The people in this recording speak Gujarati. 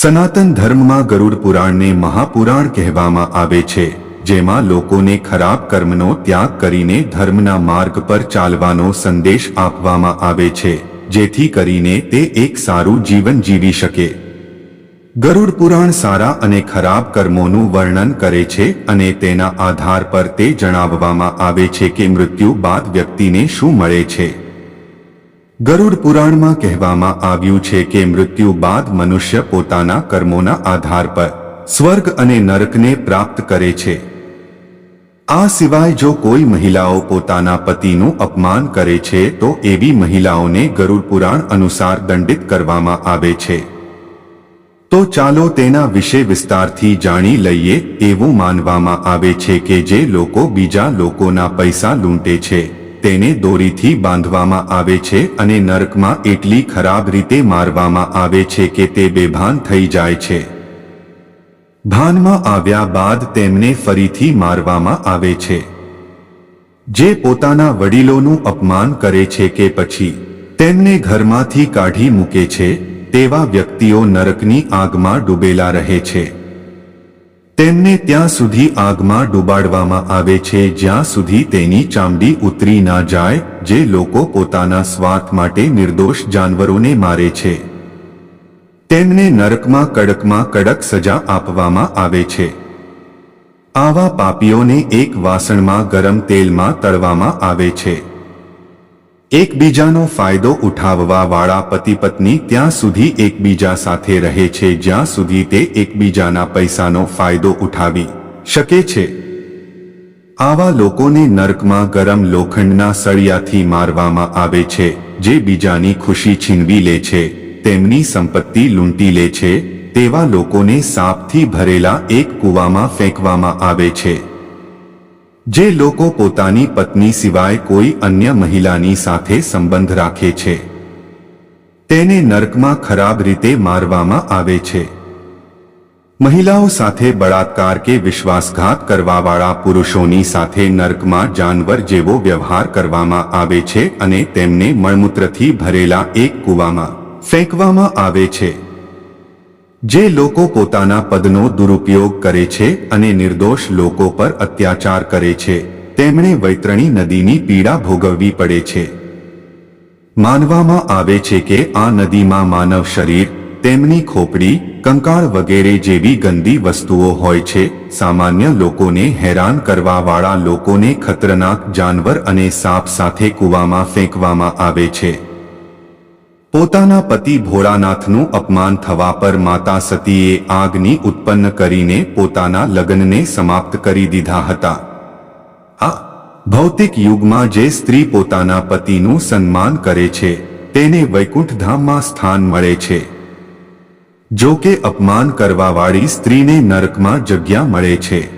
સનાતન ધર્મમાં ગરુડ પુરાણને મહાપુરાણ કહેવામાં આવે છે, જેમાં લોકોને ખરાબ કર્મનો ત્યાગ કરીને ધર્મના માર્ગ પર ચાલવાનો સંદેશ આપવામાં આવે છે, જેથી કરીને તે એક સારું જીવન જીવી શકે. ગરુડ પુરાણ સારા અને ખરાબ કર્મોનું વર્ણન કરે છે અને તેના આધાર પર તે જણાવવામાં આવે છે કે મૃત્યુ બાદ વ્યક્તિને શું મળે છે. ગરુડ પુરાણમાં કહેવામાં આવ્યું છે કે મૃત્યુ બાદ મનુષ્ય પોતાના કર્મોના આધાર પર સ્વર્ગ અને નરકને પ્રાપ્ત કરે છે. આ સિવાય જો કોઈ મહિલાઓ પોતાના પતિનું અપમાન કરે છે, તો એવી મહિલાઓને ગરુડ પુરાણ અનુસાર દંડિત કરવામાં આવે છે. તો ચાલો તેના વિશે વિસ્તારથી જાણી લઈએ, એવું માનવામાં આવે છે કે જે લોકો બીજા લોકોના પૈસા લૂંટે છે. તેને દોરીથી બાંધવામાં આવે છે અને નરકમાં એટલી ખરાબ રીતે મારવામાં આવે છે કે તે બેભાન થઈ જાય છે. ભાનમાં આવ્યા બાદ તેમને ફરીથી મારવામાં આવે છે. જે પોતાના વડીલોનું અપમાન કરે છે કે પછી તેમને ઘરમાંથી કાઢી મૂકે છે, તેવા વ્યક્તિઓ નરકની આગમાં ડૂબેલા રહે છે. તેમને ત્યાં સુધી આગમાં ડૂબાડવામાં આવે છે, જ્યાં સુધી તેની ચામડી ઉતરી ના જાય, જે લોકો પોતાના સ્વાર્થ માટે નિર્દોષ જાનવરોને મારે છે. તેમને નરકમાં, કડકમાં કડક સજા આપવામાં આવે છે. આવા પાપીઓને એક વાસણમાં ગરમ તેલમાં તળવામાં આવે છે. એકબીજાનો ફાયદો ઉઠાવવા વાળા પતિ પત્ની ત્યાં સુધી એકબીજા સાથે રહે છે, જ્યાં સુધી તે એકબીજાના પૈસાનો ફાયદો ઉઠાવી શકે છે. આવા લોકોને નર્કમાં ગરમ લોખંડના સળિયાથી મારવામાં આવે છે, જે બીજાની ખુશી છીનવી લે છે, તેમની સંપત્તિ લૂંટી લે છે, તેવા લોકોને સાપથી ભરેલા એક કૂવામાં ફેંકવામાં આવે છે. જે લોકો પોતાની પત્ની સિવાય કોઈ અન્ય મહિલાની સાથે સંબંધ રાખે છે, તેને નર્કમાં ખરાબ રીતે મારવામાં આવે છે. મહિલાઓ સાથે બળાત્કાર કે વિશ્વાસઘાત કરવાવાળા પુરુષોની સાથે નર્કમાં જાનવર જેવો વ્યવહાર કરવામાં આવે છે અને તેમને મળમૂત્રથી ભરેલા એક કૂવામાં ફેંકવામાં આવે છે. જે લોકો પોતાના પદનો દુરુપયોગ કરે છે અને નિર્દોષ લોકો પર અત્યાચાર કરે છે, તેમણે વૈતરણી નદીની પીડા ભોગવવી પડે છે. માનવામાં આવે છે કે આ નદીમાં માનવ શરીર, તેમની ખોપડી, કંકાળ વગેરે જેવી ગંદી વસ્તુઓ હોય છે, સામાન્ય લોકોને હેરાન કરવાવાળા લોકોને ખતરનાક જાનવર અને સાપ સાથે કૂવામાં ફેંકવામાં આવે છે. પોતાના પતિ ભોળાનાથનું અપમાન થવા પર માતા સતીએ આગની ઉત્પન્ન કરીને પોતાના લગ્નને સમાપ્ત કરી દીધા હતા. આ ભૌતિક યુગમાં જે સ્ત્રી પોતાના પતિનું સન્માન કરે છે, તેને વૈકુંઠધામમાં સ્થાન મળે છે. જો કે અપમાન કરવાવાળી સ્ત્રીને નરકમાં જગ્યા મળે છે.